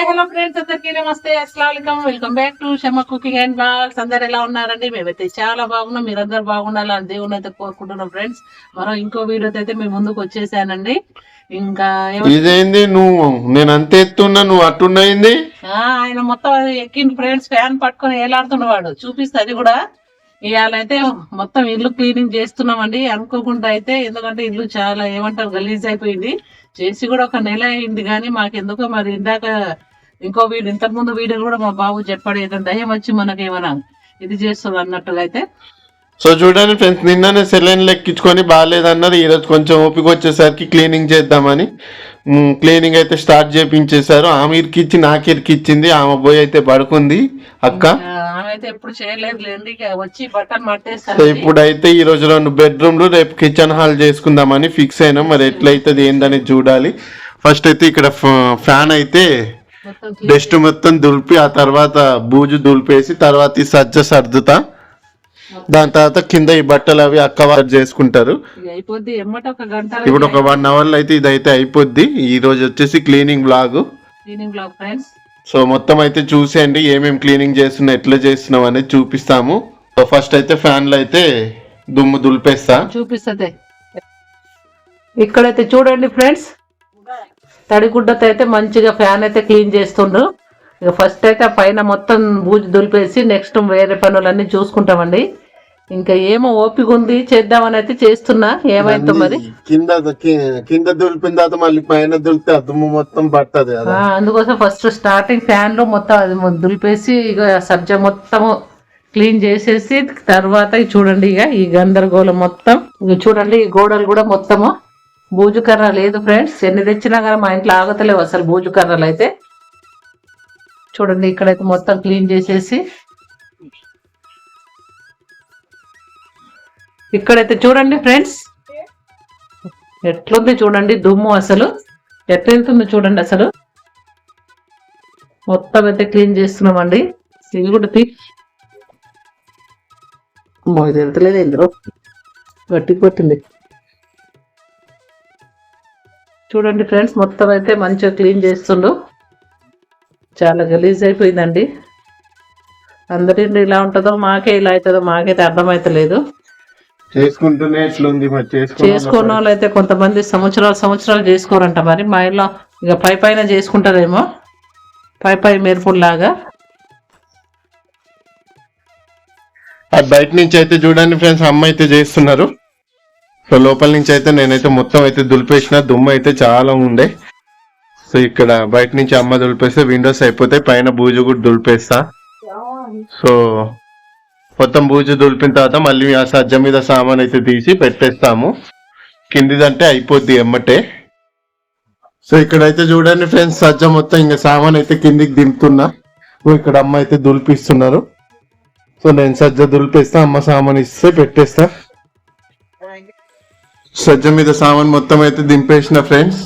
Hi hello friends అందరికీ నమస్తే. అస్సలం welcome back to Shama cooking and vlogs అందరు ఎలా ఉన్నారండి? మేమైతే చాలా బాగున్నాం. మీరందరూ బాగుండాలని దేవుని అయితే కోరుకుంటున్నాం ఫ్రెండ్స్. మరో ఇంకో వీడియోతో అయితే మేము ముందుకు వచ్చేసానండి. ఇంకా ఇదేంది? నువ్వు నేను అంత ఎత్తున్నా నువ్వు అట్టున్నయింది ఆయన మొత్తం అది ఎక్కింది ఫ్రెండ్స్. ఫ్యాన్ పట్టుకొని ఏలాడుతున్నవాడు చూపిస్తే అది కూడా. ఇవాళ అయితే మొత్తం ఇల్లు క్లీనింగ్ చేస్తున్నామండి. అనుకోకుండా అయితే ఎందుకంటే ఇల్లు చాలా ఏమంటారు గలీజ్ అయిపోయింది. చేసి కూడా ఒక నెల అయింది కానీ మాకు ఎందుకో మరి ఇందాక ఇంకో వీడియో ఇంతకు ముందు వీడియో కూడా మా బాబు చెప్పాడు ఏదైనా దయ్యం వచ్చి మనకి ఏమైనా ఇది చేస్తుంది అన్నట్టుగా అయితే సో చూడండి ఫ్రెండ్స్ నిన్ననే సెలైన్ లెక్కించుకొని బాగాలేదన్నారు. ఈరోజు కొంచెం ఓపిక వచ్చేసరికి క్లీనింగ్ చేద్దామని క్లీనింగ్ అయితే స్టార్ట్ చేపించేశారు. ఆమె ఇరికిచ్చి నాకు ఇరికిచ్చింది. ఆమె పోయి అయితే పడుకుంది. అక్క? అయితే ఎప్పుడు చేయలేదు. వచ్చి మట్టేస్తారు ఇప్పుడైతే ఈ రోజు రెండు బెడ్రూమ్లు రేపు కిచెన్ హాల్ చేసుకుందామని ఫిక్స్ అయినాం. మరి ఎట్లయితుంది ఏందని చూడాలి. ఫస్ట్ అయితే ఇక్కడ ఫ్యాన్ అయితే డస్ట్ మొత్తం దులిపి ఆ తర్వాత బూజు దులిపేసి తర్వాత ఈ సజ్జ సర్దుతా. దాని తర్వాత కింద ఈ బట్టలు అవి అక్క వాళ్ళు చేసుకుంటారు. ఇప్పుడు ఒక వన్ అవర్లో అయితే ఇదైతే అయిపోద్ది. ఈ రోజు వచ్చేసి cleaning vlog. Cleaning vlog friends. So మొత్తం అయితే చూసేయండి ఏమేం క్లీనింగ్ చేస్తున్నా ఎట్లా చేస్తున్నాం అనేది చూపిస్తాము. సో ఫస్ట్ అయితే ఫ్యాన్లు అయితే దుమ్ము దులిపేస్తా. చూపిస్తుంది. ఇక్కడైతే చూడండి ఫ్రెండ్స్. తడిగుడ్డతో అయితే మంచిగా ఫ్యాన్ అయితే క్లీన్ చేస్తుండ్రు. ఇక ఫస్ట్ అయితే ఆ పైన మొత్తం బూజు దులిపేసి నెక్స్ట్ వేరే పనులన్నీ చూసుకుంటామండి. ఇంకా ఏమో ఓపిక ఉంది చేద్దామని అయితే చేస్తున్నా. ఏమైతే మరి? కింద కింద దులిపిన తర్వాత మళ్ళీ పైన దులిపితే దుమ్ము మొత్తం పట్టదు అందుకోసం ఫస్ట్ స్టార్టింగ్ ఫ్యాన్లో మొత్తం అది దులిపేసి ఇక సబ్జా మొత్తము క్లీన్ చేసేసి తర్వాత చూడండి ఇక ఈ గందరగోళం మొత్తం. ఇక చూడండి ఈ గోడలు కూడా మొత్తము. బూజు కర్ర లేదు ఫ్రెండ్స్. ఎన్ని తెచ్చినా కానీ మా ఇంట్లో ఆగతలేవు అసలు బూజు కర్రలు అయితే. చూడండి ఇక్కడైతే మొత్తం క్లీన్ చేసేసి. ఇక్కడైతే చూడండి ఫ్రెండ్స్. ఎట్లుంది చూడండి దుమ్ము అసలు. ఎట్లా వెళ్తుందో చూడండి అసలు. మొత్తం అయితే క్లీన్ చేస్తున్నామండి. ఇది కూడా తీ ఇది వెళ్తలేదు ఇందులో. గట్టికి పట్టింది. చూడండి ఫ్రెండ్స్ మొత్తం అయితే మంచిగా క్లీన్ చేస్తుండు. చాలా గలీజ్ అయిపోయిందండి. అందరి ఇలా ఉంటుందో మాకే ఇలా అవుతుందో మాకైతే అర్థమైతలేదు చేసుకుంటూనే మరి? చేసుకున్న వాళ్ళు అయితే కొంతమంది సంవత్సరాలు సంవత్సరాలు చేసుకోరంట మరి. మా ఇల్లు ఇక పై పైన చేసుకుంటారేమో. పై పై మెరుపుల్లాగా. బయట నుంచి అయితే చూడండి ఫ్రెండ్స్ అమ్మ అయితే చేస్తున్నారు. సో లోపల నుంచి అయితే నేనైతే మొత్తం అయితే దులిపేసిన దుమ్ము అయితే చాలా ఉండే. సో ఇక్కడ బయట నుంచి అమ్మ దులిపేస్తే విండోస్ అయిపోతే పైన బూజు కూడా దులిపేస్తా. సో మొత్తం బూజు దులిపిన తర్వాత మళ్ళీ ఆ సజ్జ మీద సామాన్ అయితే తీసి పెట్టేస్తాము. కిందిదంటే అయిపోద్ది ఎమ్మటే. సో ఇక్కడైతే చూడండి ఫ్రెండ్స్ సజ్జ మొత్తం ఇంకా సామాన్ అయితే కిందికి దింపుతున్నా. ఇక్కడ అమ్మ అయితే దులిపిస్తున్నారు. సో నేను సజ్జ దులిపేస్తా అమ్మ సామాన్ ఇస్తే పెట్టేస్తా. సజ్జ మీద సామాన్ మొత్తం అయితే దింపేసిన ఫ్రెండ్స్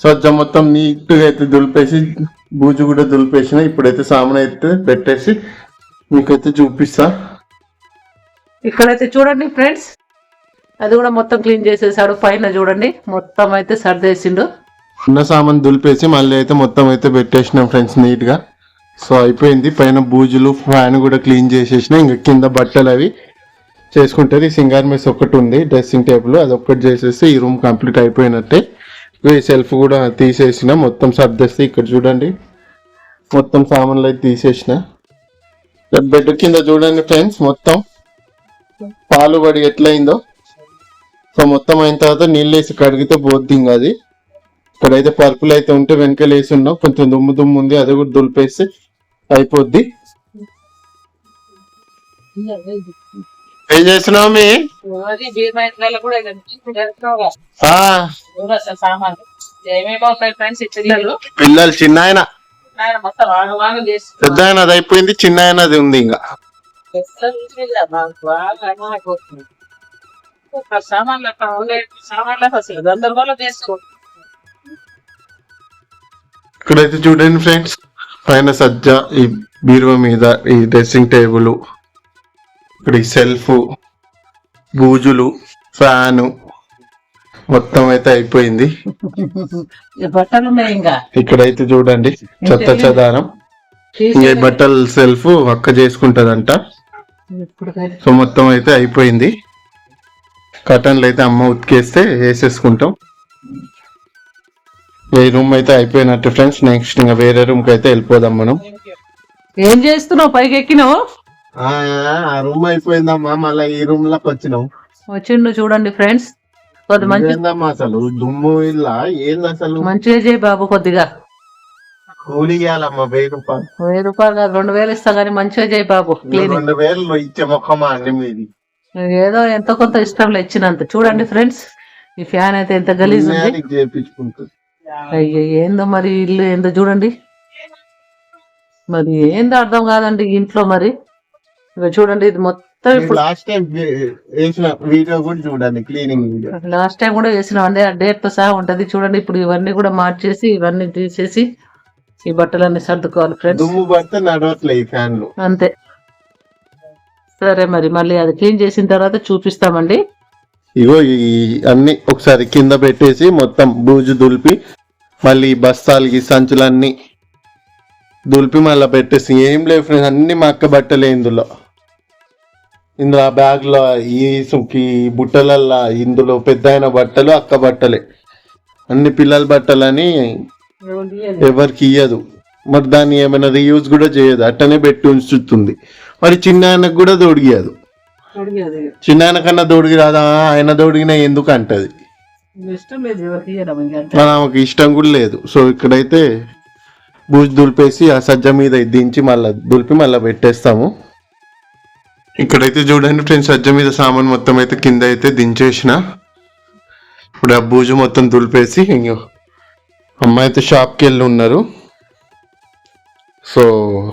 సజ్జ మొత్తం నీట్గా అయితే దులిపేసి బూజు కూడా దులిపేసిన ఇప్పుడైతే సామాన్ అయితే పెట్టేసి మీకైతే చూపిస్తా. ఇక్కడైతే చూడండి ఫ్రెండ్స్. అది కూడా మొత్తం క్లీన్ చేసేసాడు. పైన చూడండి. మొత్తం అయితే సర్దేసిండు. ఉన్న సామాన్ దులిపేసి మళ్ళీ అయితే మొత్తం అయితే పెట్టేసినాం ఫ్రెండ్స్ నీట్గా సో అయిపోయింది. పైన బూజులు ఫ్యాన్ కూడా క్లీన్ చేసేసిన ఇంకా కింద బట్టలు అవి చేసుకుంటారు. ఈ సింగార్ మెస్ ఒకటి ఉంది డ్రెస్సింగ్ టేబుల్. అది ఒక్కటి చేసేసి ఈ రూమ్ కంప్లీట్ అయిపోయినట్టే. ఈ సెల్ఫ్ కూడా తీసేసిన మొత్తం సర్దేస్తే ఇక్కడ చూడండి. మొత్తం సామాన్లు అయితే తీసేసిన. బెడ్ కింద చూడండి ఫ్రెండ్స్ మొత్తం. పాలు పడి ఎట్లయిందో? సో మొత్తం అయిన తర్వాత నీళ్ళు వేసి కడిగితే పోద్ది ఇంకా అది. ఇక్కడైతే పరుపులు అయితే ఉంటే వెనకాల వేసి ఉన్నాం. కొంచెం దుమ్ము దుమ్ము ఉంది అది కూడా దులిపేస్తే అయిపోద్ది. ఏం మీ ఈ పిల్లలు? చిన్న ఆయన పెద్ద అయిపోయింది చిన్న ఆయన అది ఉంది ఇంకా. సామాన్లు అక్కడ ఉండే సామాన్లకు అసలు గందరగోళం చేసుకో ఇక్కడైతే చూడండి ఫ్రెండ్స్ పైన సజ్జ ఈ బీరువా మీద ఈ డ్రెస్సింగ్ టేబుల్ ఇక్కడ ఈ సెల్ఫ్ బూజులు ఫ్యాను మొత్తం అయితే అయిపోయింది. బట్టలు ఇక్కడైతే చూడండి చెత్త చెదారం. ఈ బట్టలు సెల్ఫ్ అక్క చేసుకుంటదంట. సో మొత్తం అయితే అయిపోయింది. కటన్లు అయితే అమ్మ ఉతికేస్తే వేసేసుకుంటాం. ఈ రూమ్ అయితే అయిపోయినట్టు ఫ్రెండ్స్ నెక్స్ట్ ఇంకా వేరే రూమ్కి అయితే వెళ్ళిపోదాం మనం. ఏం చేస్తున్నావు? పైకి ఎక్కినావు? ఆ రూమ్ అయిపోయిందమ్మా మళ్ళీ ఈ రూమ్లోకి వచ్చినాం. వచ్చిండు చూడండి ఫ్రెండ్స్. కొద్ది మంచి అసలు? దుమ్ము ఇలా ఏంది అసలు మంచిగా చేయి బాబు కొద్దిగా. కూలి ఇవ్వాలమ్మా వెయ్యి రూపాయలు. వెయ్యి రూపాయలు కాదు రెండు వేలు ఇస్తా కానీ మంచిగా చేయి బాబు క్లీనింగ్. రెండు వేలు ఇచ్చే మొక్కమా అండి మీది. ఏదో ఎంతో కొంత ఇష్టంలో ఇచ్చినంత. చూడండి ఫ్రెండ్స్ ఈ ఫ్యాన్ అయితే ఎంత గలీజ్ ఉంది. చేపించుకుంటుంది. అయ్యో ఏందో మరి ఇల్లు ఏందో చూడండి. మరి ఏందో అర్థం కాదండి ఇంట్లో మరి. ఇక చూడండి ఇది మొత్తం ఇప్పుడు లాస్ట్ టైం వేసిన వీడియో కూడా చూడండి క్లీనింగ్ వీడియో లాస్ట్ టైం కూడా వేసినాం అండి ఆ డేట్తో సహా ఉంటది. చూడండి ఇప్పుడు ఇవన్నీ కూడా మార్చేసి ఇవన్నీ తీసేసి ఈ బట్టలన్నీ సర్దుకోవాలి ఫ్రెండ్స్ దుమ్ము పడితే నడవట్లే ఈ ఫ్యాన్లు. అంతే. సరే మరి మళ్ళీ అది క్లీన్ చేసిన తర్వాత చూపిస్తామండి. ఇగో ఈ అన్ని ఒకసారి కింద పెట్టేసి మొత్తం బూజు దులిపి మళ్ళీ ఈ బస్తాలకి సంచులన్నీ దులిపి మళ్ళీ పెట్టేసి ఏం లేవు ఫ్రెండ్స్ అన్ని మా అక్క బట్టలే ఇందులో. ఇందులో ఆ బ్యాగ్లో ఈ సుంకి బుట్టలల్లా ఇందులో పెద్ద బట్టలు అక్క బట్టలే. అన్ని పిల్లల బట్టలని ఎవరికి ఇయ్యదు. మరి దాన్ని ఏమైనా రీయూజ్ కూడా చేయదు. అట్టనే పెట్టి ఉంచుతుంది. మరి చిన్న ఆయనకు కూడా దొడిగియదు చిన్న ఆయన కన్నా దొడిగి రాదా? ఆయన దొడిగినా ఎందుకు అంటది ఆమెకు ఇష్టం కూడా లేదు. సో ఇక్కడైతే బూజు దులిపేసి ఆ సజ్జ మీద దించి మళ్ళీ దులిపి మళ్ళీ పెట్టేస్తాము. ఇక్కడైతే చూడండి ఫ్రెండ్స్ సజ్జ మీద సామాన్ మొత్తం అయితే కింద అయితే దించేసిన. ఇప్పుడు ఆ బూజు మొత్తం దులిపేసి ఇంకో అమ్మాయి అయితే షాప్కి వెళ్ళి ఉన్నారు. సో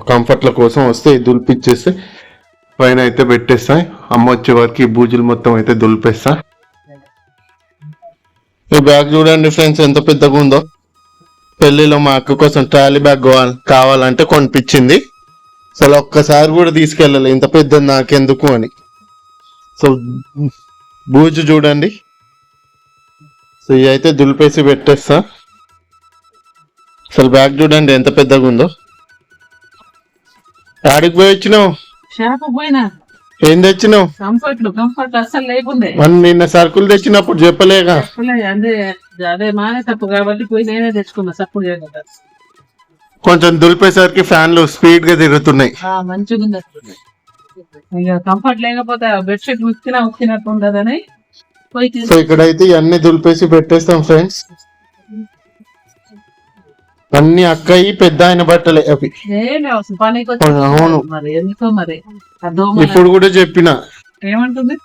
కంఫర్ట్ల కోసం వస్తే దులిపిచ్చేస్తే పైన అయితే పెట్టేస్తా. అమ్మ వచ్చే వరకు బూజులు మొత్తం అయితే దులిపేస్తా. ఈ బ్యాగ్ చూడండి ఫ్రెండ్స్ ఎంత పెద్దగా ఉందో. పెళ్ళిలో మా అక్క కోసం ట్రాలీ బ్యాగ్ కావాలంటే కొనిపించింది. అసలు ఒక్కసారి కూడా తీసుకెళ్ళాలి ఇంత పెద్దది నాకెందుకు అని. సో బూజు చూడండి. సో ఇవి అయితే దులిపేసి పెట్టేస్తా. అసలు బ్యాగ్ చూడండి ఎంత పెద్దగా ఉందో. ఆడికి పోయి వచ్చినావు? ఏం తెచ్చినావు? కంఫర్ట్లు కంఫర్ట్ లేకుండే. మన నిన్న సరుకులు తెచ్చినప్పుడు చెప్పలేగా? అసలే అదే అదే మానే తప్పు కాబట్టి పోయి నేనే తెచ్చుకున్నా సప్పుడు చేయకుండా. కొంచెం దులిపేసరికి ఫ్యాన్లు స్పీడ్గా తిరుగుతున్నాయి. మంచిగా ఉంది అసలు. ఇక కంఫర్ట్ లేకపోతే బెడ్షీట్ ఉత్తినట్టు ఉండదని పోయి సో ఇక్కడైతే ఇవన్నీ దులిపేసి పెట్టేస్తాం ఫ్రెండ్స్ అన్ని అక్కయి పెద్ద ఆయన బట్టలే అవి. అవును. మరి ఎందుకో మరి? ఆ దోమ ఇప్పుడు కూడా చెప్పిన. ఏమంటుంది?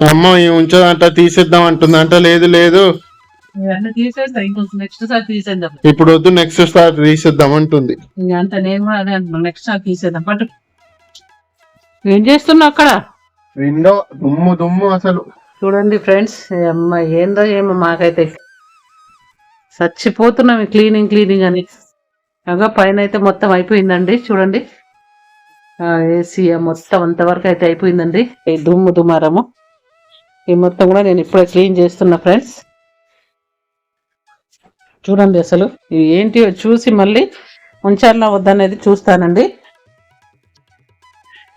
అమ్మ ఉంచదంట తీసేద్దాం అంటుంది. అంట లేదు లేదు. ఇప్పుడు వద్దు నెక్స్ట్ సార్ తీసేద్దాం అంటుంది. ఇంక అంత నేను నెక్స్ట్ సారి తీసేద్దాం. ఏం చేస్తున్నావు అక్కడ? విండో దుమ్ము దుమ్ము అసలు. చూడండి ఫ్రెండ్స్ అమ్మ ఏందో ఏమో మాకైతే చచ్చిపోతున్నాం క్లీనింగ్ క్లీనింగ్ అని. అగా పైన అయితే మొత్తం అయిపోయిందండి. చూడండి. ఏసీ మొత్తం అంతవరకు అయితే అయిపోయిందండి. ఈ దుమ్ము దుమారము. ఈ మొత్తం కూడా నేను ఇప్పుడే క్లీన్ చేస్తున్నా ఫ్రెండ్స్. చూడండి అసలు. ఇవి ఏంటి? చూసి మళ్ళీ ఉంచాలా వద్దనేది చూస్తానండి.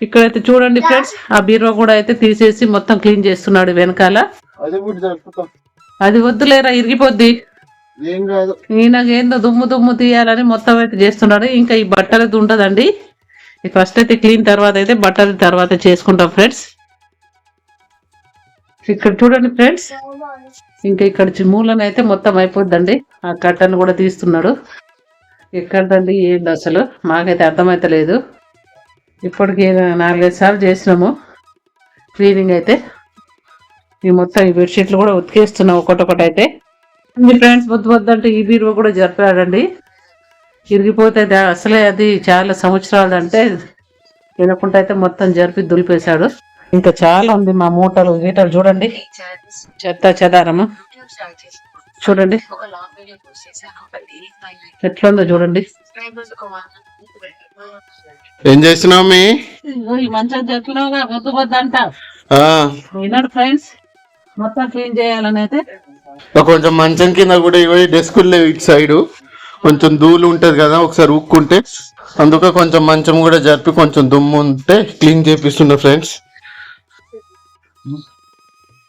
ఇక్కడైతే చూడండి ఫ్రెండ్స్. ఆ బీరో కూడా అయితే తీసేసి మొత్తం క్లీన్ చేస్తున్నాడు వెనకాల. అది వద్దులేరా ఇరిగిపోద్ది. ఏం కాదు. ఏందో దుమ్ము దుమ్ము తీయాలని మొత్తం అయితే చేస్తున్నాడు. ఇంకా ఈ బట్టలది ఉండదండి. ఫస్ట్ అయితే క్లీన్ తర్వాత అయితే బట్టలు తర్వాత చేసుకుంటాం ఫ్రెండ్స్. ఇక్కడ చూడండి ఫ్రెండ్స్. ఇంకా ఇక్కడ మూలన అయితే మొత్తం అయిపోద్దండి. ఆ కట్టను కూడా తీస్తున్నాడు. ఎక్కడదండి ఏంటి అసలు? మాకైతే అర్థమైతలేదు ఇప్పటికి నాలుగైదు సార్లు చేసినాము. క్లీనింగ్ అయితే. ఈ మొత్తం ఈ బెడ్షీట్లు కూడా ఉతికేస్తున్నాం ఒకటొకటి మీ ఫ్రెండ్స్ వద్దు వద్దంటే ఈ బీరువా కూడా జరిపాడండి. ఇరిగిపోతే అసలే అది చాలా సంవత్సరాలు అంటే వినకుండా అయితే మొత్తం జరిపి దులిపేశాడు. ఇంకా చాలా ఉంది మా మూటలు గీటలు చూడండి. చెత్త చెదారము. చూడండి. ఎట్లుందో చూడండి. ఏం చేస్తున్నావు మీ? ఇదిగో ఈ మంచం చెట్లుగా వద్దు వద్దు అంట ఆ, విన్నాడు ఫ్రెండ్స్ మొత్తం క్లీన్ చేయాలని అయితే కొంచెం మంచం కింద కూడా ఇవి డెస్క్ లేవు ఇటు సైడ్ కొంచెం ధూళి ఉంటది కదా ఒకసారి ఉక్కుంటే అందుకే కొంచెం మంచం కూడా జరిపి కొంచెం దుమ్ము ఉంటే క్లీన్ చేపిస్తున్నా ఫ్రెండ్స్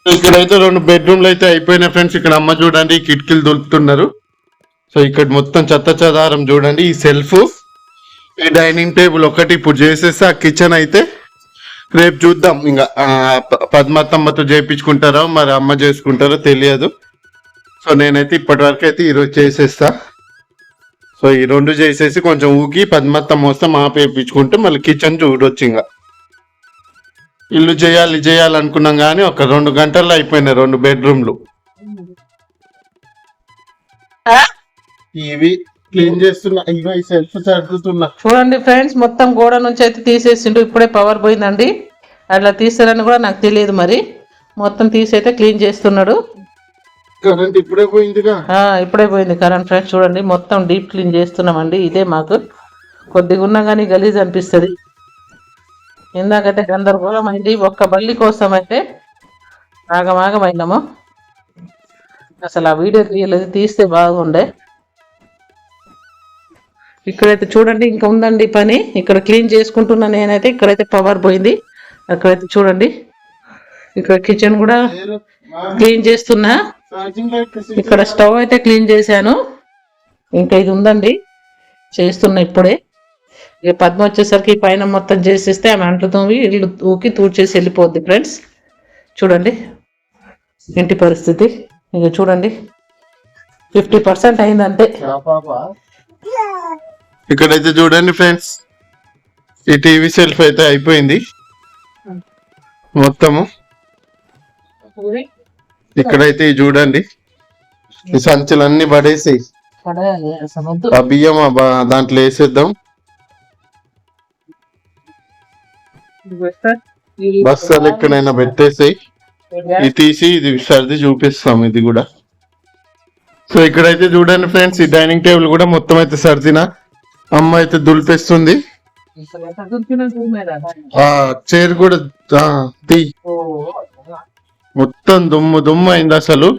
ఇక్కడైతే రెండు బెడ్రూమ్లు అయితే అయిపోయినాయి ఫ్రెండ్స్ ఇక్కడ అమ్మ చూడండి కిటికీలు దొలుపుతున్నారు. సో ఇక్కడ మొత్తం చెత్త చెదారం చూడండి ఈ సెల్ఫ్ ఈ డైనింగ్ టేబుల్ ఒకటి. ఇప్పుడు చేసేస్తే ఆ కిచెన్ అయితే రేపు చూద్దాం. ఇంకా ఆ, పద్మత్తమ్మతో చేయించుకుంటారో మరి అమ్మ చేసుకుంటారో తెలియదు. సో నేనైతే ఇప్పటి వరకు అయితే ఈరోజు చేసేస్తా. సో ఈ రెండు చేసేసి కొంచెం ఊకి వస్తే మాప వేయించుకుంటే మళ్ళీ కిచెన్ చూడొచ్చు ఇంకా ఇల్లు చేయాలి చేయాలి అనుకున్నాం కానీ ఒక రెండు గంటల్లో అయిపోయినాయి రెండు బెడ్రూమ్లు. ఇవి క్లీన్ చేస్తున్నా ఇవి సెల్ఫ్ సర్దుతున్నా. చూడండి ఫ్రెండ్స్ మొత్తం గోడ నుంచి అయితే తీసేసిండు ఇప్పుడే పవర్ పోయిందండి. అట్లా తీస్తారని కూడా నాకు తెలియదు మరి. మొత్తం తీసి అయితే క్లీన్ చేస్తున్నాడు. కరెంట్ ఇప్పుడే పోయిందిగా? ఇప్పుడే పోయింది కరెంట్ ఫ్రెండ్స్. చూడండి మొత్తం డీప్ క్లీన్ చేస్తున్నామండి. ఇదే మాకు కొద్దిగా ఉన్నా కానీ గలీజ్ అనిపిస్తుంది. ఇందాకైతే గందరగోళం అయింది. ఒక్క బల్లి కోసం అయితే ఆగమాగమైనాము అసలు ఆ వీడియో తీయలేదు తీస్తే బాగుండే. ఇక్కడైతే చూడండి ఇంకా ఉందండి పని. ఇక్కడ క్లీన్ చేసుకుంటున్నా నేనైతే ఇక్కడైతే పవర్ పోయింది. అక్కడైతే చూడండి. ఇక్కడ కిచెన్ కూడా క్లీన్ చేస్తున్నా. ఇక్కడ స్టవ్ అయితే క్లీన్ చేశాను. ఇంకా ఇది ఉందండి. చేస్తున్నా ఇప్పుడే. ఇక పద్మ వచ్చేసరికి పైన మొత్తం చేసేస్తే ఆమె అంట్లు తోమి ఇల్లు ఊకి తూడ్చేసి వెళ్ళిపోద్ది ఫ్రెండ్స్ చూడండి. ఇంటి పరిస్థితి. ఇక చూడండి. ఫిఫ్టీ పర్సెంట్ అయిందంటే. ఇక్కడైతే చూడండి ఫ్రెండ్స్ ఈ టీవీ సెల్ఫ్ అయితే అయిపోయింది. మొత్తము. ఇక్కడైతే చూడండి. ఈ సంచులన్నీ పడేసి పడేయాలి అసలు వద్దు. ఆ బియ్యం దాంట్లో వేసేద్దాం. బస్సాలు ఎక్కడైనా పెట్టేసి ఇది తీసి ఇది సర్ది చూపిస్తాం ఇది కూడా. సో ఇక్కడైతే చూడండి ఫ్రెండ్స్ ఈ డైనింగ్ టేబుల్ కూడా మొత్తం అయితే సర్దిన. అమ్మ అయితే దులిపేస్తుంది. ఆ చైర్ కూడా తీ. మొత్తం దుమ్ము దుమ్ము అయింది అసలు.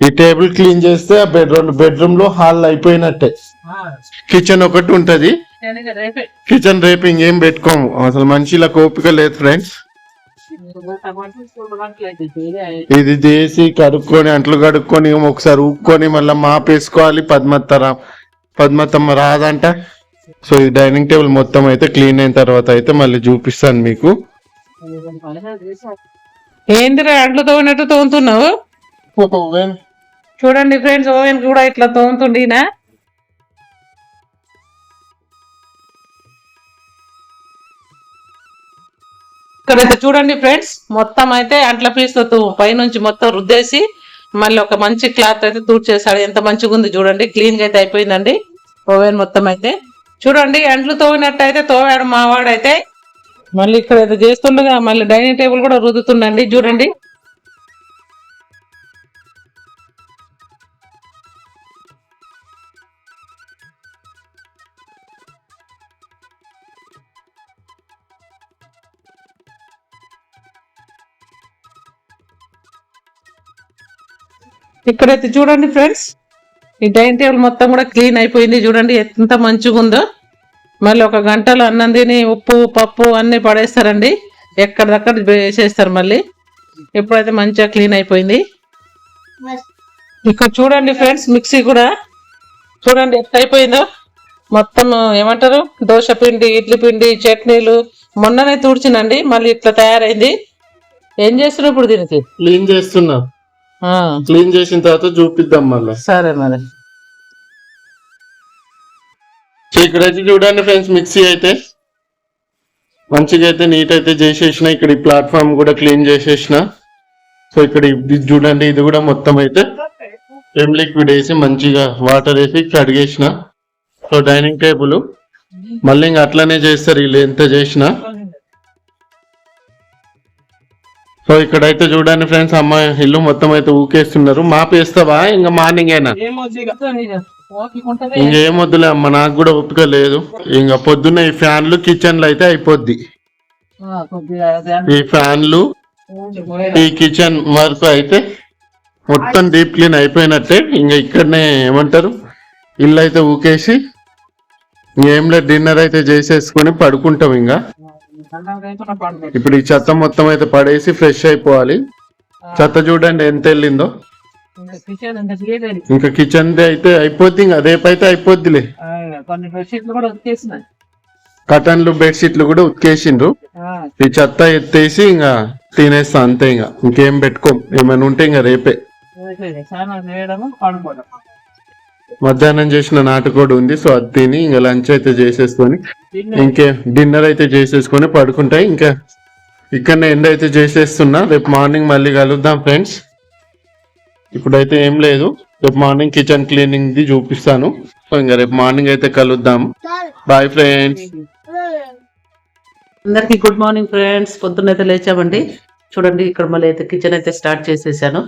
ఈ టేబుల్ క్లీన్ చేస్తే ఆ బెడ్ రెండు బెడ్రూమ్లో హాల్ అయిపోయినట్టే. కిచెన్ ఒకటి ఉంటది. కిచెన్ రేపు ఇంకేం పెట్టుకోము. అసలు మనిషిలకు ఓపిక లేదు ఫ్రెండ్స్ ఇది చేసి కడుక్కొని అంట్లు కడుక్కొని ఒకసారి ఊక్కొని మళ్ళీ మాపేసుకోవాలి. పద్మత్తర. పద్మతమ్మ రాదంట. సో ఈ డైనింగ్ టేబుల్ మొత్తం అయితే క్లీన్ అయిన తర్వాత అయితే మళ్ళీ చూపిస్తాను మీకు. ఏందిరా అంట్లు తోమినట్టు తోముతున్నావు చూడండి ఫ్రెండ్స్ ఓవెన్ కూడా ఇట్లా తోముతుండీనా ఇక్కడైతే చూడండి ఫ్రెండ్స్ మొత్తం అయితే అంట్ల పీస్తో పైనుంచి మొత్తం రుద్దేసి మళ్ళీ ఒక మంచి క్లాత్ అయితే తూడ్చేసాడు ఎంత మంచిగా ఉంది చూడండి క్లీన్గా అయితే అయిపోయిందండి. ఓవెన్ మొత్తం అయితే. చూడండి అంట్లు తోవినట్టు అయితే తోవాడు మావాడైతే మళ్ళీ ఇక్కడ చేస్తుండగా మళ్ళీ డైనింగ్ టేబుల్ కూడా రుద్దుతుండండి చూడండి. ఇక్కడైతే చూడండి ఫ్రెండ్స్. ఈ డైనింగ్ టేబుల్ మొత్తం కూడా క్లీన్ అయిపోయింది. చూడండి ఎంత మంచిగా ఉందో మళ్ళీ ఒక గంటలో అన్నం తిని ఉప్పు పప్పు అన్ని పడేస్తారండి. ఎక్కడిదక్కడ వేసేస్తారు మళ్ళీ. ఇప్పుడైతే మంచిగా క్లీన్ అయిపోయింది. ఇక్కడ చూడండి ఫ్రెండ్స్ మిక్సీ కూడా. చూడండి ఎంత అయిపోయిందో. మొత్తం ఏమంటారు? దోశ పిండి ఇడ్లీ పిండి చట్నీలు. మొన్ననే తుడిచినండి మళ్ళీ ఇట్లా తయారైంది. ఏం చేస్తున్నారు ఇప్పుడు దీనికి? క్లీన్ చేస్తున్నా. క్లీన్ చేసిన తర్వాత చూపిద్దాం మళ్ళీ. సరే మరి. సో ఇక్కడైతే చూడండి ఫ్రెండ్స్ మిక్సీ అయితే. మంచిగా అయితే నీట్ అయితే చేసేసిన. ఇక్కడ ఈ ప్లాట్ఫామ్ కూడా క్లీన్ చేసేసిన. సో ఇక్కడ ఇది చూడండి ఇది కూడా మొత్తం అయితే ఏం లిక్విడ్ వేసి మంచిగా వాటర్ వేసి కడిగేసిన. సో డైనింగ్ టేబుల్ మళ్ళీ ఇంకా అట్లనే చేస్తారు వీళ్ళు ఎంత చేసిన. సో ఇక్కడైతే చూడండి ఫ్రెండ్స్ అమ్మాయి ఇల్లు మొత్తం అయితే ఊకేస్తున్నారు. మాపేస్తావా? ఇంకా మార్నింగ్ అయినా ఇంకేం వద్దులే అమ్మ నాకు కూడా ఓపిక లేదు. ఇంకా పొద్దున్న ఈ ఫ్యాన్లు కిచెన్లో అయితే అయిపోద్ది. ఈ ఫ్యాన్లు ఈ కిచెన్ వరకు అయితే మొత్తం డీప్ క్లీన్ అయిపోయినట్టే. ఇంకా ఇక్కడనే ఏమంటారు? ఇల్లు అయితే ఊకేసి ఏం లేదు డిన్నర్ అయితే చేసేసుకొని పడుకుంటాం ఇంకా. ఇప్పుడు ఈ చెత్త మొత్తం అయితే పడేసి ఫ్రెష్ అయిపోవాలి. చెత్త చూడండి ఎంత వెళ్ళిందో. ఇంకా కిచెన్ అయితే అయిపోద్ది ఇంకా రేపైతే అయిపోద్దిలే. ఆ, కొన్ని బెడ్షీట్లు కూడా వచ్చేసినాయి కటన్లు బెడ్షీట్లు కూడా ఉతికేసిండ్రు. ఈ చెత్త ఎత్తేసి ఇంకా తినేస్తా అంతే ఇంకా. ఇంకేం పెట్టుకోం ఏమైనా ఉంటే ఇంకా రేపే. మధ్యాహ్నం చేసిన నాటుకోడి ఉంది సో అది తిని ఇంకా లంచ్ అయితే చేసేసుకొని ఇంకే డిన్నర్ అయితే చేసేసుకొని పడుకుంటాయి ఇంకా ఇక్కడనే ఎండ్ అయితే చేసేస్తున్నా. రేపు మార్నింగ్ మళ్ళీ కలుద్దాం ఫ్రెండ్స్. ఇప్పుడైతే ఏం లేదు. రేపు మార్నింగ్ కిచెన్ క్లీనింగ్ ది చూపిస్తాను. సో ఇంకా రేపు మార్నింగ్ అయితే కలుద్దాం. Bye friends. అందరికి గుడ్ మార్నింగ్ ఫ్రెండ్స్. పొద్దున్న అయితే లేచామండి. చూడండి ఇక్కడ మళ్ళీ అయితే కిచెన్ అయితే స్టార్ట్ చేసేసాను.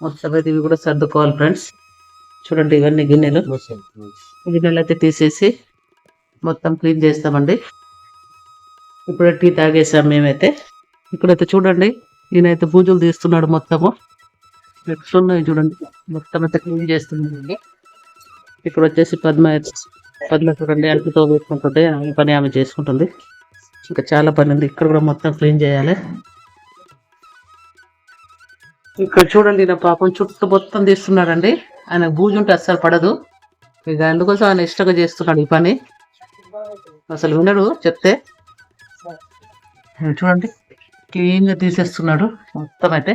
మొత్తం అయితే ఇవి కూడా సర్దుకోవాలి ఫ్రెండ్స్. చూడండి ఇవన్నీ గిన్నెలు. గిన్నెలు అయితే తీసేసి మొత్తం క్లీన్ చేస్తామండి. ఇప్పుడే టీ తాగేసాం మేమైతే. ఇక్కడైతే చూడండి ఈయనైతే పూజలు తీస్తున్నాడు మొత్తము. ఎట్లున్నాయి చూడండి. మొత్తం అయితే క్లీన్ చేస్తుంది ఇక్కడ వచ్చేసి పద్మ పద్మ చూడండి. అల్పితో వేసుకుంటుంది ఆమె పని ఆమె చేసుకుంటుంది. ఇంకా చాలా పని ఉంది. ఇక్కడ కూడా మొత్తం క్లీన్ చేయాలి. ఇక్కడ చూడండి నా పాపం చుట్టూ మొత్తం తీస్తున్నాడండి ఆయన బూజు ఉంటే అస్సలు పడదు. ఇక అందుకోసం ఆయన ఇష్టంగా చేస్తున్నాడు ఈ పని. అసలు వినడు చెప్తే. చూడండి క్లీన్గా తీసేస్తున్నాడు. మొత్తం అయితే.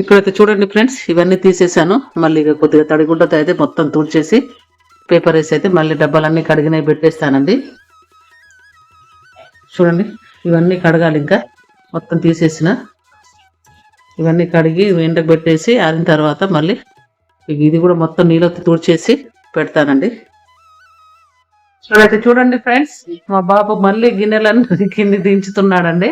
ఇక్కడైతే చూడండి ఫ్రెండ్స్ ఇవన్నీ తీసేసాను. మళ్ళీ ఇక కొద్దిగా తడిగుడ్డతో అయితే మొత్తం తుడిచేసి పేపర్ వేసి అయితే మళ్ళీ డబ్బాలన్నీ కడిగినవి పెట్టేస్తానండి. చూడండి ఇవన్నీ కడగాలి ఇంకా. మొత్తం తీసేసిన. ఇవన్నీ కడిగి ఎండకు పెట్టేసి ఆరిన తర్వాత మళ్ళీ ఇది కూడా మొత్తం నీళ్ళతో తుడిచేసి పెడతానండి. ఇక్కడైతే చూడండి ఫ్రెండ్స్ మా బాబు మళ్ళీ గిన్నెలను కింది దించుతున్నాడండి.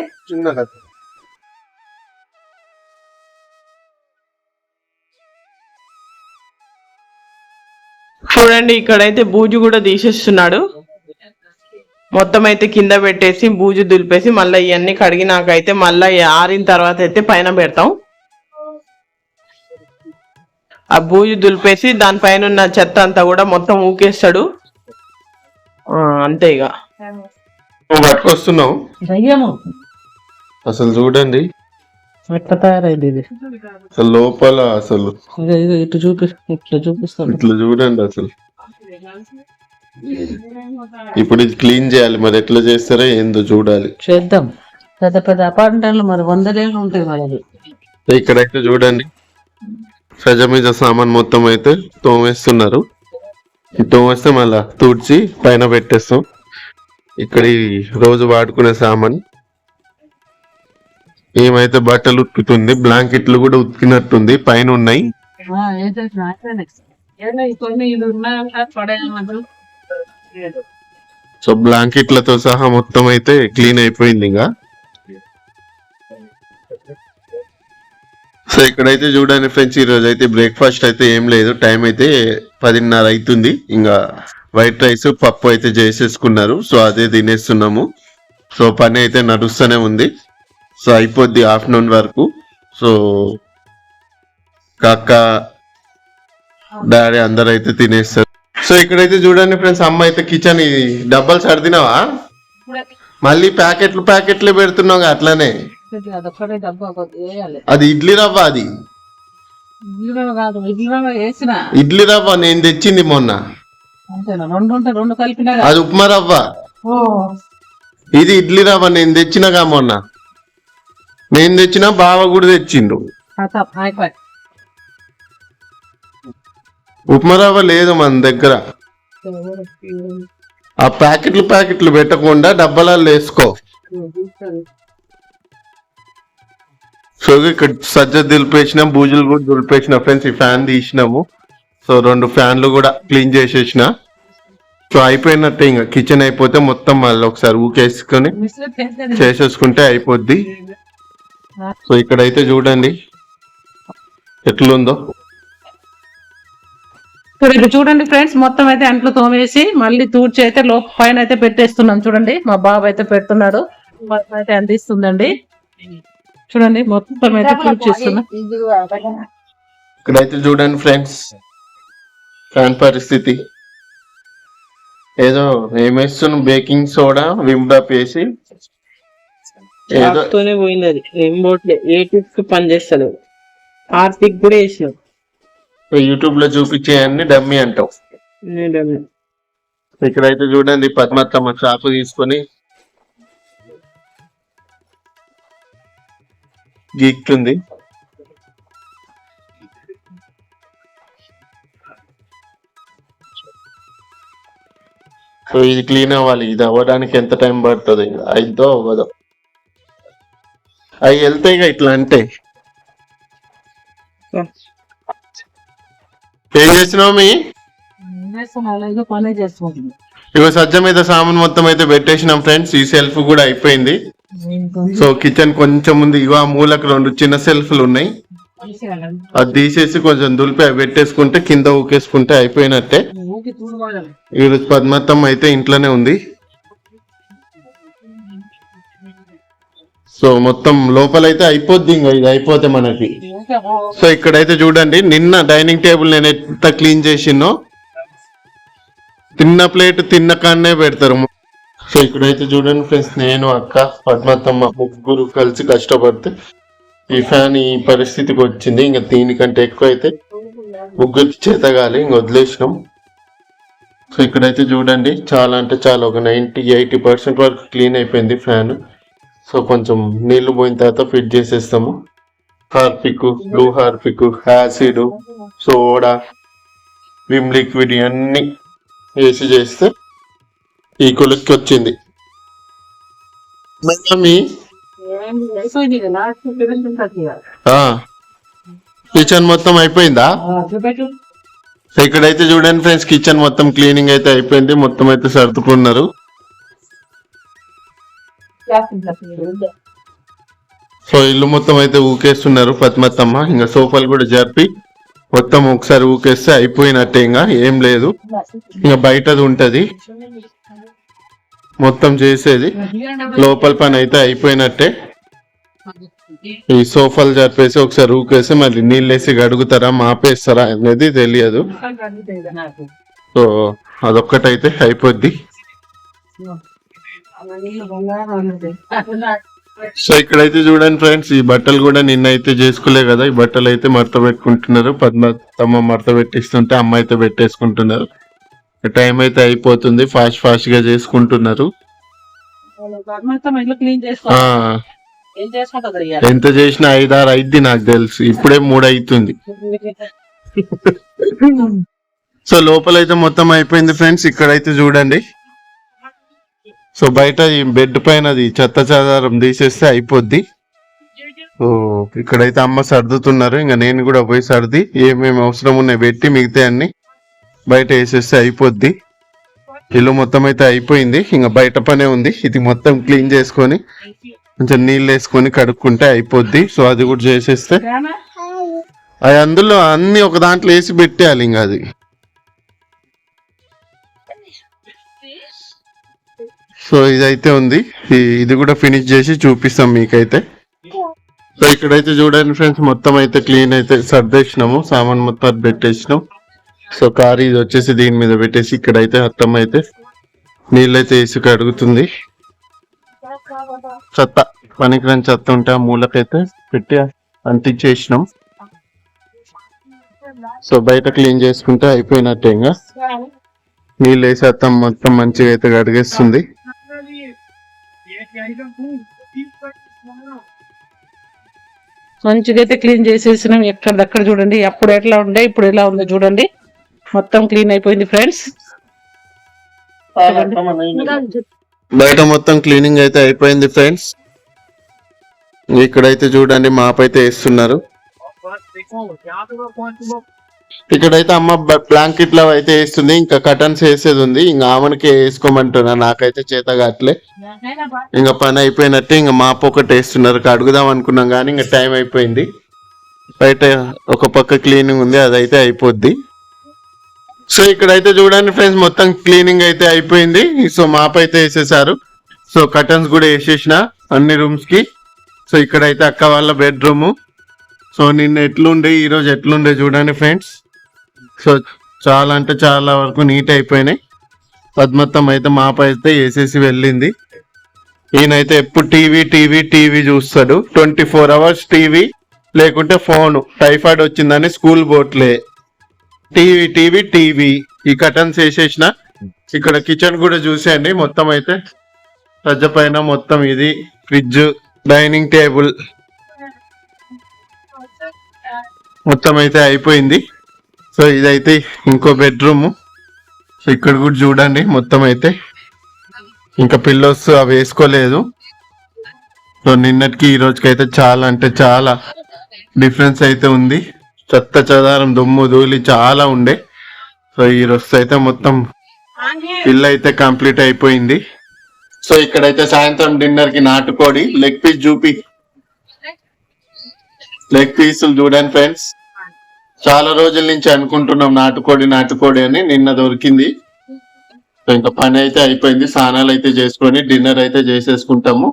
చూడండి ఇక్కడైతే బూజు కూడా తీసేస్తున్నాడు. మొత్తం అయితే కింద పెట్టేసి బూజు దులిపేసి మళ్ళీ ఇవన్నీ కడిగినాకైతే మళ్ళీ ఆరిన తర్వాత అయితే పైన పెడతాం. ఆ బూజు దులిపేసి దానిపైన ఉన్న చెత్త అంతా కూడా మొత్తం ఊకేస్తాడు. అంతే ఇక. పట్టుకొస్తున్నావు. దయ్యము. అసలు చూడండి. ఎట్లా తయారైంది ఇది? అసలు లోపల అసలు. ఇటు చూపి ఇట్లా చూపిస్తాను. ఇట్లా చూడండి అసలు. ఇప్పుడు ఇది క్లీన్ చేయాలి. మరి ఎట్లా చేస్తారో ఏందో చూడాలి. చేద్దాం. పెద్ద పెద్ద అపార్ట్మెంట్లు మరి వందలేళ్ళు ఉంటాయి మరి ఇక్కడైతే చూడండి. సజ మీద సామాన్ మొత్తం అయితే తోమేస్తున్నారు. తోమేస్తే మళ్ళా తుడిచి పైన పెట్టేస్తాం. ఇక్కడ రోజు వాడుకునే సామాన్. ఏమైతే బట్టలు ఉతుకుతుంది బ్లాంకెట్లు కూడా ఉతికినట్టుంది పైన ఉన్నాయి. సో బ్లాంకెట్లతో సహా మొత్తం అయితే క్లీన్ అయిపోయింది ఇంకా. సో ఇక్కడైతే చూడండి ఫ్రెండ్స్ ఈ రోజు అయితే బ్రేక్ఫాస్ట్ అయితే ఏం లేదు. టైం అయితే పదిన్నర అవుతుంది ఇంకా వైట్ రైస్ పప్పు అయితే చేసేసుకున్నారు. సో అదే తినేస్తున్నాము. సో పని అయితే నడుస్తూనే ఉంది. సో అయిపోద్ది ఆఫ్టర్నూన్ వరకు. సో కాక డాడీ అందరు అయితే తినేస్తారు. సో ఇక్కడైతే చూడండి ఫ్రెండ్స్ అమ్మ అయితే కిచెన్ డబ్బాలు సర్దినావా? మళ్ళీ ప్యాకెట్లు ప్యాకెట్లు పెడుతున్నావు అట్లానే. అది ఇడ్లీ రవ్వ అది. ఇడ్లీ రవ్వ నేను తెచ్చింది మొన్న. అది ఉప్మా రవ్వ. ఇది ఇడ్లీ రవ్వ నేను తెచ్చినగా మొన్న. నేను తెచ్చిన బావ కూడా తెచ్చిండు. ఉప్మా రవ్వ లేదు మన దగ్గర. ఆ ప్యాకెట్లు ప్యాకెట్లు పెట్టకుండా డబ్బాలలో వేసుకో. సో ఇక్కడ సజ్జ దులిపేసిన బూజులు కూడా దులిపేసిన. ఫ్రెండ్స్ ఈ ఫ్యాన్ తీసినాము. సో రెండు ఫ్యాన్లు కూడా క్లీన్ చేసేసిన. సో అయిపోయినట్టే ఇంకా. కిచెన్ అయిపోతే మొత్తం మళ్ళీ ఒకసారి ఊకేసుకొని చేసేసుకుంటే అయిపోద్ది. సో ఇక్కడైతే చూడండి ఎట్లుందో. ఇక్కడ చూడండి ఫ్రెండ్స్ మొత్తం అయితే అంట్లు తోమేసి మళ్ళీ తూడ్చి అయితే లోప పైన అయితే పెట్టేస్తున్నాం చూడండి. మా బాబు అయితే పెడుతున్నాడు. మొత్తం అయితే అందిస్తుందండి. చూడండి మొత్తం అయితే తూడ్చేస్తున్నాం ఇక్కడైతే చూడండి ఫ్రెండ్స్ ఫ్యాన్ పరిస్థితి. ఏదో ఏమేస్తున్న బేకింగ్ సోడా విమ్డాప్ వేసి ఏదో తోనే పోయింది అది. రిమోట్ ఏ టిప్స్ పని చేస్తాడు ఆర్తిక్ కూడా వేసినాం యూట్యూబ్లో చూపించేయన్ని డమ్మీ అంటాం ఇక్కడైతే చూడండి పద్మత్తమ్మ చాకు తీసుకొని. గీక్తుంది సో ఇది క్లీన్ అవ్వాలి. ఇది అవ్వడానికి ఎంత టైం పడుతుంది? అయిద్దో అవ్వదో. అవి వెళ్తాయి ఇక ఇట్లా అంటే? ఏం చేసినావు మీ? ఇగో సజ్జ మీద సామాన్ మొత్తం అయితే పెట్టేసినాం ఫ్రెండ్స్ ఈ సెల్ఫ్ కూడా అయిపోయింది. సో కిచెన్ కొంచెం ముందు ఇగో ఆ మూలకు రెండు చిన్న సెల్ఫ్లు ఉన్నాయి. అది తీసేసి కొంచెం దులిపి అవి పెట్టేసుకుంటే కింద ఊకేసుకుంటే అయిపోయినట్టే. ఈరోజు పద్మత్తమ్మ అయితే ఇంట్లోనే ఉంది. సో మొత్తం లోపలైతే అయిపోద్ది ఇంకా ఇది అయిపోతే మనకి. సో ఇక్కడైతే చూడండి నిన్న డైనింగ్ టేబుల్ నేను ఎంత క్లీన్ చేసినో తిన్న ప్లేట్ తిన్న కాన్నే పెడతారు. సో ఇక్కడైతే చూడండి ఫ్రెండ్స్ నేను అక్క పద్మతమ్మ ముగ్గురు కలిసి కష్టపడితే ఈ ఫ్యాన్ ఈ పరిస్థితికి వచ్చింది. ఇంకా దీనికంటే ఎక్కువ అయితే ముగ్గురు చేతగాలి ఇంక వదిలేసినాం. సో ఇక్కడైతే చూడండి చాలా అంటే చాలా ఒక నైంటీ ఎయిటీ పర్సెంట్ వరకు క్లీన్ అయిపోయింది ఫ్యాన్. సో కొంచెం నీళ్ళు పోయిన తర్వాత ఫిట్ చేసేస్తాము. Harpic blue Harpic acid soda Vim liquid ఇవన్నీ వేసి చేస్తే ఈ కొలిక్కి వచ్చింది. మమ్మీ కిచెన్ మొత్తం అయిపోయిందా? ఇక్కడైతే చూడండి ఫ్రెండ్స్ కిచెన్ మొత్తం క్లీనింగ్ అయితే అయిపోయింది మొత్తం అయితే సర్దుకున్నారు. సో ఇల్లు మొత్తం అయితే ఊకేస్తున్నారు పద్మత్తమ్మ ఇంకా సోఫాలు కూడా జరిపి మొత్తం ఒకసారి ఊకేస్తే అయిపోయినట్టే ఇంకా ఏం లేదు. ఇంకా బయటది ఉంటది. మొత్తం చేసేది. లోపల పని అయితే అయిపోయినట్టే. ఈ సోఫాలు జరిపేసి ఒకసారి ఊకేసి మళ్ళీ నీళ్ళు వేసి గడుగుతారా మాపేస్తారా అనేది తెలియదు. సో అదొక్కటైతే అయిపోద్ది. సో ఇక్కడైతే చూడండి ఫ్రెండ్స్ ఈ బట్టలు కూడా నిన్న అయితే చేసుకోలే కదా ఈ బట్టలు అయితే మడత పెట్టుకుంటున్నారు. పద్మతమ్మ మడత పెట్టిస్తుంటే అమ్మ అయితే పెట్టేసుకుంటున్నారు. టైం అయితే అయిపోతుంది ఫాస్ట్ ఫాస్ట్గా చేసుకుంటున్నారు ఎంత చేసినా ఐదారు అయిద్ది నాకు తెలుసు ఇప్పుడే మూడు అవుతుంది సో లోపలైతే మొత్తం అయిపోయింది ఫ్రెండ్స్ ఇక్కడైతే చూడండి. సో బయట ఈ బెడ్ పైన అది చెత్త చెదారం తీసేస్తే అయిపోద్ది. సో ఇక్కడైతే అమ్మ సర్దుతున్నారు. ఇంకా నేను కూడా పోయి సర్ది ఏమేమి అవసరం ఉన్నాయి పెట్టి మిగతా అన్ని బయట వేసేస్తే అయిపోద్ది. ఇల్లు మొత్తం అయితే అయిపోయింది. ఇంకా బయట పనే ఉంది. ఇది మొత్తం క్లీన్ చేసుకొని కొంచెం నీళ్ళు వేసుకొని కడుక్కుంటే అయిపోద్ది. సో అది కూడా చేసేస్తే అది అందులో అన్ని ఒక దాంట్లో వేసి పెట్టేయాలి ఇంకా అది. సో ఇదైతే ఉంది. ఇది కూడా ఫినిష్ చేసి చూపిస్తాం మీకైతే. సో ఇక్కడైతే చూడండి ఫ్రెండ్స్ మొత్తం అయితే క్లీన్ అయితే సర్దేసినాము. సామాన్ మొత్తం అది పెట్టేసినాం. సో కార్ ఇది వచ్చేసి దీని మీద పెట్టేసి ఇక్కడైతే అత్తమ్మ అయితే నీళ్ళైతే వేసి కడుగుతుంది చెత్త పనికిరాని చెత్త ఉంటే ఆ మూలకైతే పెట్టి అంటించేసినాం. సో బయట క్లీన్ చేసుకుంటే అయిపోయినట్టే ఇంకా. నీళ్ళు వేసి అత్తం మొత్తం మంచిగా అయితే కడిగేస్తుంది. మంచిగా అయితే క్లీన్ చేసేసినాం. ఎక్కడిదక్కడ చూడండి. అప్పుడు ఎట్లా ఉండే ఇప్పుడు ఎలా ఉందో చూడండి. మొత్తం క్లీన్ అయిపోయింది ఫ్రెండ్స్. బయట మొత్తం క్లీనింగ్ అయితే అయిపోయింది ఫ్రెండ్స్. ఇక్కడైతే చూడండి మాప్ అయితే వేస్తున్నారు ఇక్కడైతే అమ్మ బ్లాంకెట్లో అయితే వేస్తుంది. ఇంకా కటన్స్ వేసేది ఉంది. ఇంకా ఆమెకే వేసుకోమంటున్నా. నాకైతే చేత కావట్లే ఇంకా పని అయిపోయినట్టే ఇంకా మాపు ఒకటి వేస్తున్నారు. అడుగుదాం అనుకున్నాం కానీ ఇంకా టైం అయిపోయింది. బయట ఒక పక్క క్లీనింగ్ ఉంది. అదైతే అయిపోద్ది. సో ఇక్కడైతే చూడండి ఫ్రెండ్స్ మొత్తం క్లీనింగ్ అయితే అయిపోయింది. సో మాప్ అయితే వేసేసారు. సో కటన్స్ కూడా వేసేసిన అన్ని రూమ్స్కి సో ఇక్కడైతే అక్క వాళ్ళ బెడ్రూమ్. సో నిన్న ఎట్లుండే? ఈరోజు ఎట్లుండే చూడండి ఫ్రెండ్స్ సో చాలా అంటే చాలా వరకు నీట్ అయిపోయినాయి. పద్మత్తం అయితే మాప అయితే వేసేసి వెళ్ళింది. ఈయనైతే ఎప్పుడు టీవీ టీవీ టీవీ చూస్తాడు. ట్వంటీ ఫోర్ అవర్స్ టీవీ లేకుంటే ఫోన్ టైఫాయిడ్ వచ్చిందని స్కూల్ బోట్లే టీవీ టీవీ టీవీ. ఈ కటన్స్ వేసేసిన. ఇక్కడ కిచెన్ కూడా చూసేయండి. మొత్తం అయితే సజ్జ పైన మొత్తం ఇది. ఫ్రిడ్జ్ డైనింగ్ టేబుల్ మొత్తం అయితే అయిపోయింది. సో ఇదైతే ఇంకో బెడ్రూమ్. సో ఇక్కడ కూడా చూడండి మొత్తం అయితే. ఇంకా పిల్లోస్ అవి వేసుకోలేదు. సో నిన్నటికి ఈ రోజుకి అయితే చాలా అంటే చాలా డిఫరెన్స్ అయితే ఉంది. చెత్త చెదారం దుమ్ము ధూళి చాలా ఉండే. సో ఈ రోజు అయితే మొత్తం పిల్ల అయితే కంప్లీట్ అయిపోయింది. సో ఇక్కడైతే సాయంత్రం డిన్నర్కి నాటుకోడి లెగ్ పీస్ చూపి లెగ్ పీసులు చూడండి ఫ్రెండ్స్ చాలా రోజుల నుంచి అనుకుంటున్నాం నాటుకోడి నాటుకోడి అని. నిన్న దొరికింది. ఇంకా పని అయితే అయిపోయింది. స్నానాలు అయితే చేసుకొని డిన్నర్ అయితే చేసేసుకుంటాము.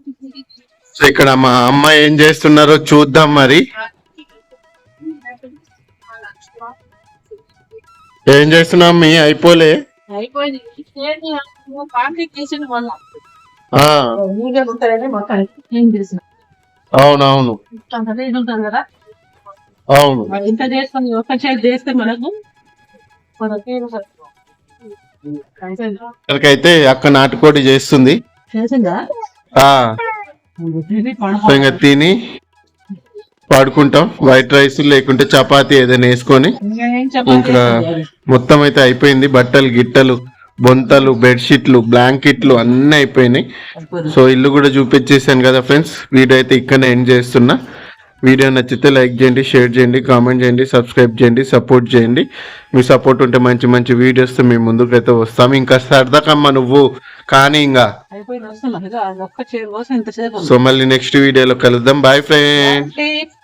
సో ఇక్కడ మా అమ్మ ఏం చేస్తున్నారో చూద్దాం మరి. ఏం చేస్తున్నాం మీ అయిపోలే? అయిపోయింది. అవునవును. అవును. ఇంత చేసుకొని ఒక చేతి చేస్తే మనకు ఇక్కడికైతే అక్క నాటుకోడి చేస్తుంది. ఇంకా తిని పడుకుంటాం. వైట్ రైస్ లేకుంటే చపాతీ ఏదైనా వేసుకొని. ఇంకా మొత్తం అయితే అయిపోయింది. బట్టలు గిట్టలు బొంతలు బెడ్షీట్లు బ్లాంకెట్లు అన్నీ అయిపోయినాయి. సో ఇల్లు కూడా చూపించేసాను కదా ఫ్రెండ్స్. వీడియో అయితే ఇక్కడనే ఎండ్ చేస్తున్నా. వీడియో నచ్చితే లైక్ చేయండి షేర్ చేయండి కామెంట్ చేయండి సబ్స్క్రైబ్ చేయండి సపోర్ట్ చేయండి. మీ సపోర్ట్ ఉంటే మంచి మంచి వీడియోస్తో మీ ముందుకైతే వస్తాం. ఇంకా సరదాకమ్మ నువ్వు. కానీ ఇంకా. సో మళ్ళీ నెక్స్ట్ వీడియోలో కలుద్దాం. Bye friend.